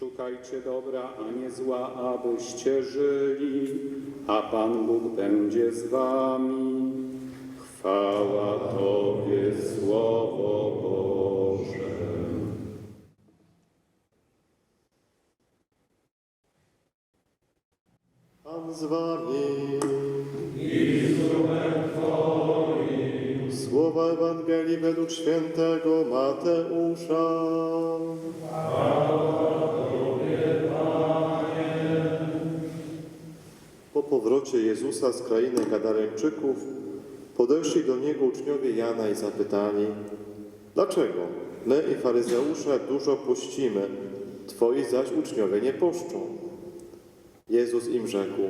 Szukajcie dobra, a nie zła, abyście żyli, a Pan Bóg będzie z wami. Chwała Tobie, Słowo Boże. Pan z wami. Słowa Ewangelii według świętego Mateusza. Po powrocie Jezusa z krainy Gadareńczyków podeszli do Niego uczniowie Jana i zapytali Dlaczego my i faryzeusze dużo pościmy, Twoi zaś uczniowie nie poszczą? Jezus im rzekł: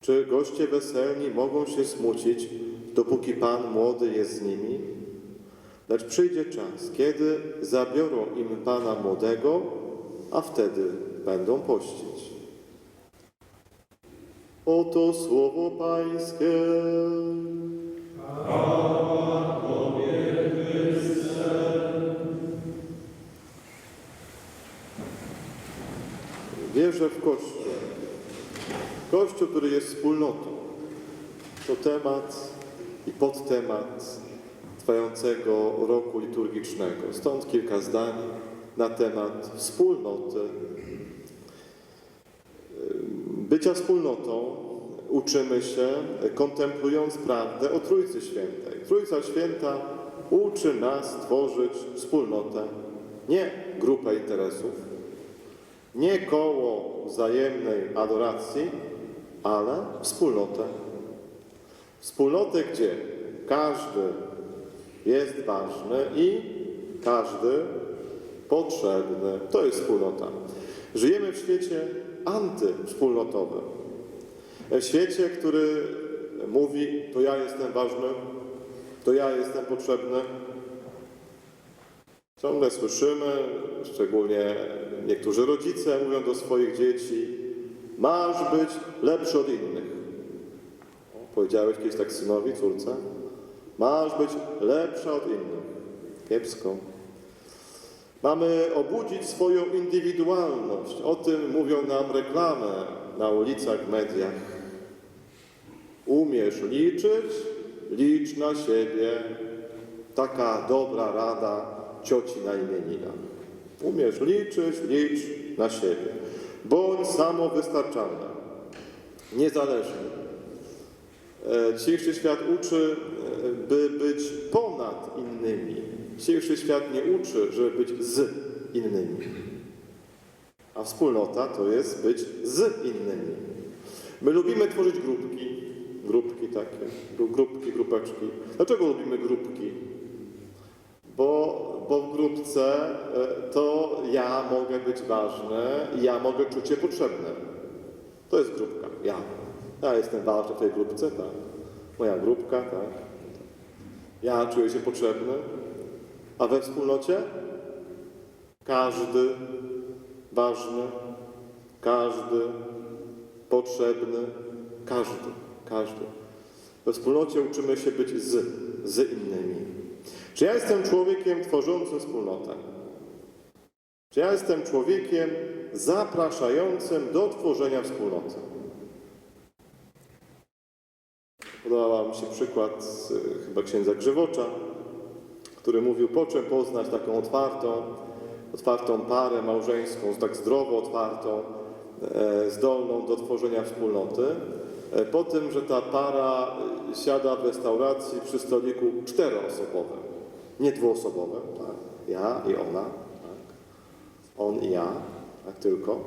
Czy goście weselni mogą się smucić, dopóki Pan młody jest z nimi? Lecz przyjdzie czas, kiedy zabiorą im Pana młodego, a wtedy będą pościć. Oto słowo Pańskie. Wierzę w Kościół. Kościół, który jest wspólnotą. To temat i podtemat trwającego roku liturgicznego. Stąd kilka zdań na temat wspólnoty. Bycia wspólnotą uczymy się kontemplując prawdę o Trójcy Świętej. Trójca Święta uczy nas tworzyć wspólnotę, nie grupę interesów, nie koło wzajemnej adoracji, ale wspólnotę. Wspólnotę, gdzie każdy jest ważny i każdy potrzebny. To jest wspólnota. Żyjemy w świecie antywspólnotowym. W świecie, który mówi, to ja jestem ważny, to ja jestem potrzebny. Ciągle słyszymy, szczególnie niektórzy rodzice mówią do swoich dzieci, masz być lepszy od innych. Powiedziałeś kiedyś tak synowi, córce? Masz być lepsza od innych. Kiepsko. Mamy obudzić swoją indywidualność. O tym mówią nam reklamy na ulicach, mediach. Umiesz liczyć? Licz na siebie. Taka dobra rada cioci na imieninach. Umiesz liczyć? Licz na siebie. Bądź samowystarczalna. Niezależny. E, Dzisiejszy świat uczy, e, by być ponad innymi. Dzisiejszy świat nie uczy, żeby być z innymi. A wspólnota to jest być z innymi. My lubimy tworzyć grupki, grupki takie, gru- grupki, grupeczki. Dlaczego lubimy grupki? Bo, bo w grupce e, to ja mogę być ważny ja mogę czuć się potrzebny. To jest grupka, ja. Ja jestem ważny w tej grupce, tak. Moja grupka, tak. Ja czuję się potrzebny. A we wspólnocie? Każdy ważny, każdy potrzebny, każdy, każdy. We wspólnocie uczymy się być z, z innymi. Czy ja jestem człowiekiem tworzącym wspólnotę? Czy ja jestem człowiekiem zapraszającym do tworzenia wspólnoty? Podobał mi się przykład z, y, chyba księdza Grzywocza, który mówił, po czym poznać taką otwartą, otwartą parę małżeńską, tak zdrowo otwartą, e, zdolną do tworzenia wspólnoty. E, po tym, że ta para e, siada w restauracji przy stoliku czteroosobowym, nie dwuosobowym, tak? ja i ona, tak? on i ja, tak tylko,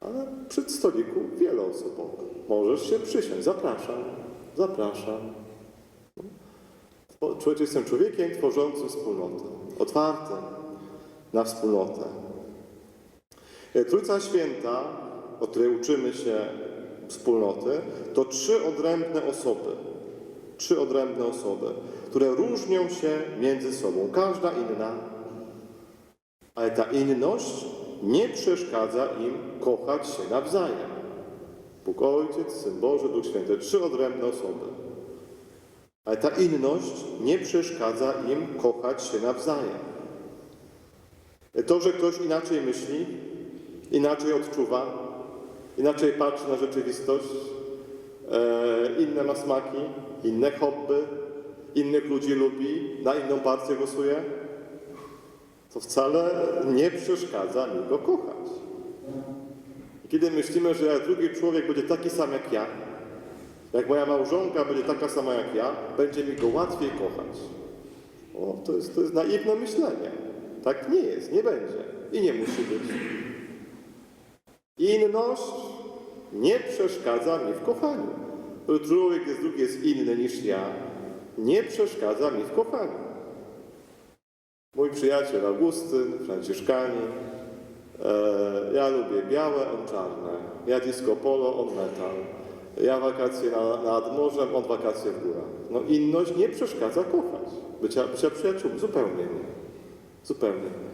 ale przy stoliku wieloosobowym. Możesz się przysiąść, zapraszam, zapraszam. Człowiek jestem człowiekiem tworzącym wspólnotę, otwartym na wspólnotę. E, Trójca Święta, o której uczymy się wspólnoty, to trzy odrębne osoby. Trzy odrębne osoby, które różnią się między sobą, każda inna. Ale ta inność nie przeszkadza im kochać się nawzajem. Bóg Ojciec, Syn Boży, Duch Święty, trzy odrębne osoby. Ale ta inność nie przeszkadza im kochać się nawzajem. To, że ktoś inaczej myśli, inaczej odczuwa, inaczej patrzy na rzeczywistość, e, inne ma smaki, inne hobby, innych ludzi lubi, na inną partię głosuje, to wcale nie przeszkadza mi go kochać. Kiedy myślimy, że drugi człowiek będzie taki sam jak ja, jak moja małżonka będzie taka sama jak ja, będzie mi go łatwiej kochać. O, to jest, to jest naiwne myślenie. Tak nie jest, nie będzie i nie musi być. Inność nie przeszkadza mi w kochaniu. Człowiek jest drugi jest inny niż ja, nie przeszkadza mi w kochaniu. Mój przyjaciel Augustyn, Franciszkani, e, ja lubię białe, on czarne. Ja disco polo, on metal. Ja wakacje na, nad morzem, on wakacje w górach. No inność nie przeszkadza kochać. Bycia, bycia przyjaciółmi, zupełnie nie. Zupełnie nie.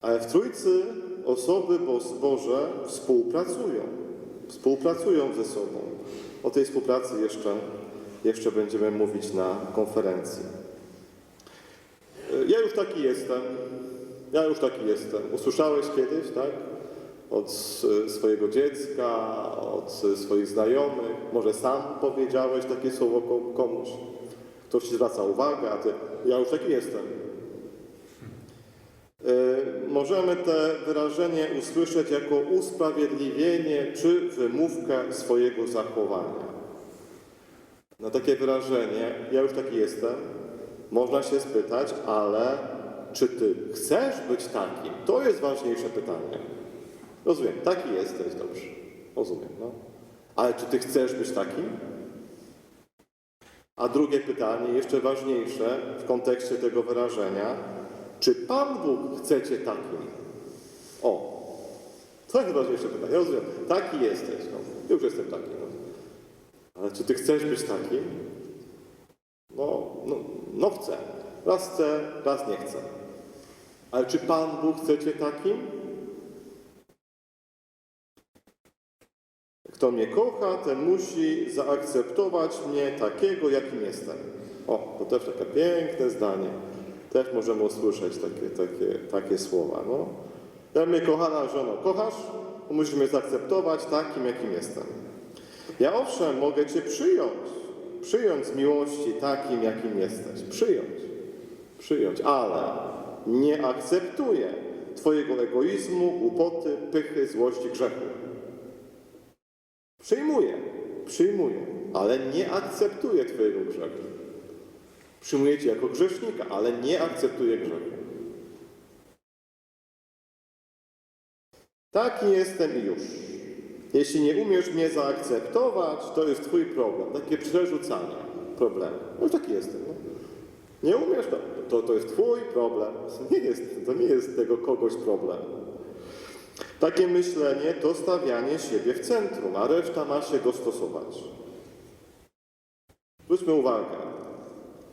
Ale w Trójcy osoby Bo- Boże współpracują. Współpracują ze sobą. O tej współpracy jeszcze, jeszcze będziemy mówić na konferencji. Ja już taki jestem. Ja już taki jestem. Usłyszałeś kiedyś, tak? Od swojego dziecka, od swoich znajomych. Może sam powiedziałeś takie słowo ko- komuś. Ktoś ci zwraca uwagę, a ty, ja już taki jestem. E, Możemy te wyrażenie usłyszeć jako usprawiedliwienie czy wymówkę swojego zachowania. Na takie wyrażenie, ja już taki jestem, można się spytać, ale czy ty chcesz być takim? To jest ważniejsze pytanie. Rozumiem, taki jesteś, dobrze. Rozumiem, no. Ale czy ty chcesz być takim? A drugie pytanie, jeszcze ważniejsze w kontekście tego wyrażenia, czy Pan Bóg chce cię takim? O, to jest ważniejsze pytanie. Rozumiem, taki jesteś, no. Już jestem taki, no. Ale czy ty chcesz być takim? No, no, no chcę. Raz chcę, raz nie chcę. Ale czy Pan Bóg chce cię takim? Kto mnie kocha, ten musi zaakceptować mnie takiego, jakim jestem. O, to też takie piękne zdanie. Też możemy usłyszeć takie, takie, takie słowa. No. Ja mnie kochana żono, kochasz? Mnie zaakceptować takim, jakim jestem. Ja owszem, mogę Cię przyjąć, przyjąć z miłości takim, jakim jesteś. Przyjąć, przyjąć, ale nie akceptuję Twojego egoizmu, głupoty, pychy, złości, grzechu. Przyjmuję, przyjmuję, ale nie akceptuję Twojego grzechu. Przyjmuję Cię jako grzesznika, ale nie akceptuję grzechu. Taki jestem już. Jeśli nie umiesz mnie zaakceptować, to jest Twój problem. Takie przerzucanie problemu. No taki jestem. No. Nie umiesz, to, to, to jest Twój problem. To nie, jest, to nie jest tego kogoś problem. Takie myślenie to stawianie siebie w centrum, a reszta ma się dostosować. Zwróćmy uwagę,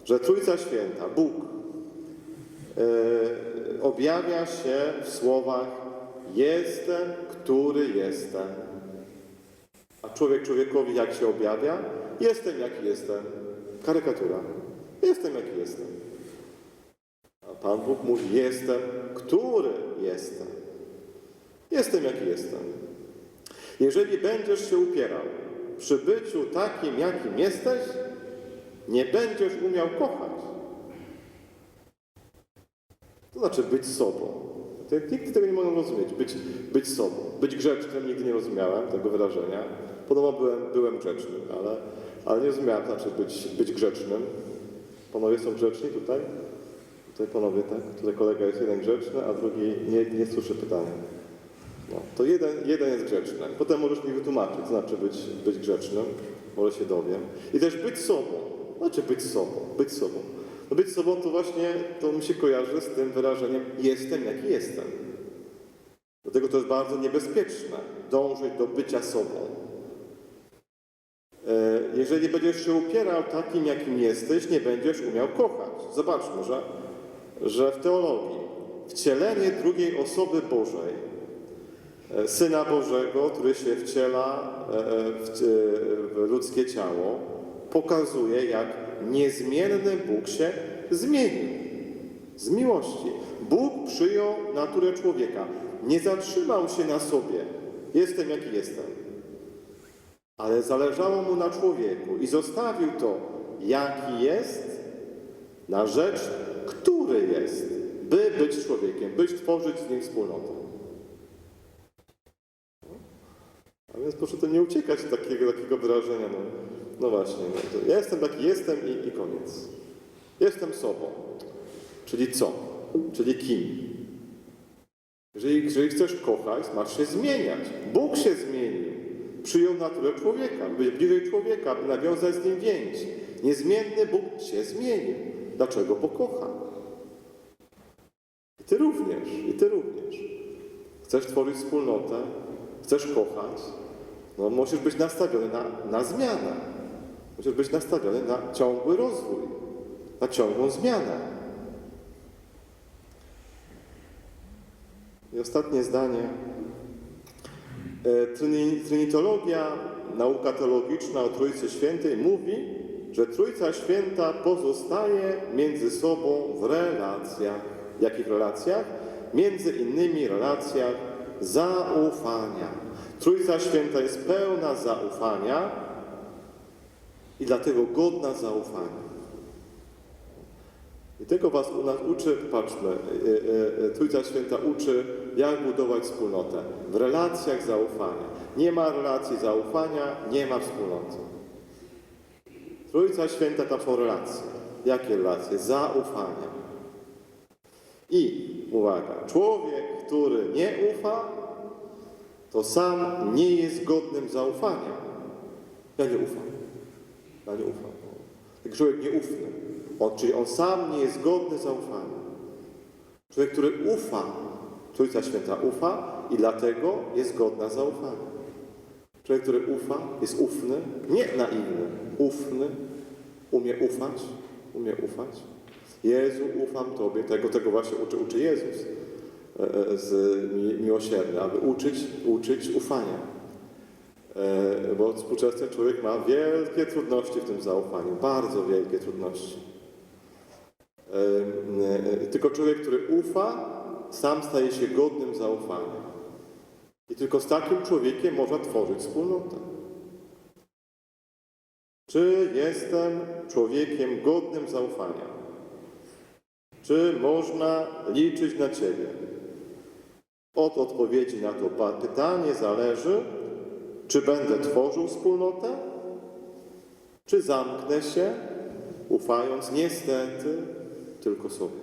że Trójca Święta, Bóg, e, objawia się w słowach Jestem, który jestem. A człowiek człowiekowi jak się objawia? Jestem jaki jestem. Karykatura. Jestem jaki jestem. A Pan Bóg mówi jestem, który jestem. Jestem jaki jestem. Jeżeli będziesz się upierał przy byciu takim, jakim jesteś, nie będziesz umiał kochać. To znaczy być sobą. To Nigdy tego nie mogą rozumieć. Być, być sobą. Być grzecznym nigdy nie rozumiałem tego wyrażenia. Podobno byłem, byłem grzeczny, ale, ale nie rozumiałem, co znaczy być, być grzecznym. Panowie są grzeczni tutaj? Tutaj panowie, tak? Tutaj kolega jest jeden grzeczny, a drugi nie, nie słyszy pytania. No, to jeden, jeden jest grzeczny. Potem możesz mi wytłumaczyć, co znaczy być, być grzecznym. Może się dowiem. I też być sobą. Znaczy być sobą. Być sobą. No być sobą to właśnie, to mi się kojarzy z tym wyrażeniem jestem jaki jestem. Dlatego to jest bardzo niebezpieczne. Dążyć do bycia sobą. E, Jeżeli będziesz się upierał takim, jakim jesteś, nie będziesz umiał kochać. Zobaczmy, że, że w teologii wcielenie drugiej osoby Bożej, e, Syna Bożego, który się wciela e, w ludzkie ciało, pokazuje, jak niezmienny Bóg się zmienił. Z miłości. Bóg przyjął naturę człowieka. Nie zatrzymał się na sobie. Jestem jaki jestem. Ale zależało mu na człowieku i zostawił to, jaki jest, na rzecz, który jest, by być człowiekiem, być tworzyć z nim wspólnotę. A więc proszę to nie uciekać od takiego, takiego wyrażenia. No, no właśnie, no ja jestem taki jestem i, i koniec. Jestem sobą. Czyli co? Czyli kim? Jeżeli, jeżeli chcesz kochać, masz się zmieniać. Bóg się zmienił. Przyjął naturę człowieka, być bliżej człowieka, by nawiązać z nim więź. Niezmienny Bóg się zmienił. Dlaczego? Bo kocha. I ty również, i ty również. Chcesz tworzyć wspólnotę, chcesz kochać, no musisz być nastawiony na, na zmianę. Musisz być nastawiony na ciągły rozwój, na ciągłą zmianę. I ostatnie zdanie. E, Trinitologia, nauka teologiczna o Trójcy Świętej mówi, że Trójca Święta pozostaje między sobą w relacjach. Jakich relacjach? Między innymi relacjach zaufania. Trójca Święta jest pełna zaufania i dlatego godna zaufania. I tego Was u nas uczy, patrzmy, e, e, Trójca Święta uczy, jak budować wspólnotę. W relacjach zaufania. Nie ma relacji zaufania, nie ma wspólnoty. Trójca Święta to są relacje. Jakie relacje? Zaufania. I uwaga, człowiek, który nie ufa, to sam nie jest godnym zaufania. Ja nie ufam. Ja nie ufam. Taki człowiek nieufny. On, czyli on sam nie jest godny zaufania. Człowiek, który ufa, Trójca Święta ufa i dlatego jest godna zaufania. Człowiek, który ufa, jest ufny, nie naiwny, ufny, umie ufać, umie ufać. Jezu, ufam Tobie, tego, tego właśnie uczy, uczy Jezus e, e, z mi- miłosierdzia, aby uczyć, uczyć ufania. E, Bo współczesny człowiek ma wielkie trudności w tym zaufaniu, bardzo wielkie trudności. Tylko człowiek, który ufa, sam staje się godnym zaufania. I tylko z takim człowiekiem można tworzyć wspólnotę. Czy jestem człowiekiem godnym zaufania? Czy można liczyć na Ciebie? Od odpowiedzi na to pytanie zależy, czy będę tworzył wspólnotę, czy zamknę się, ufając niestety tylko sobie.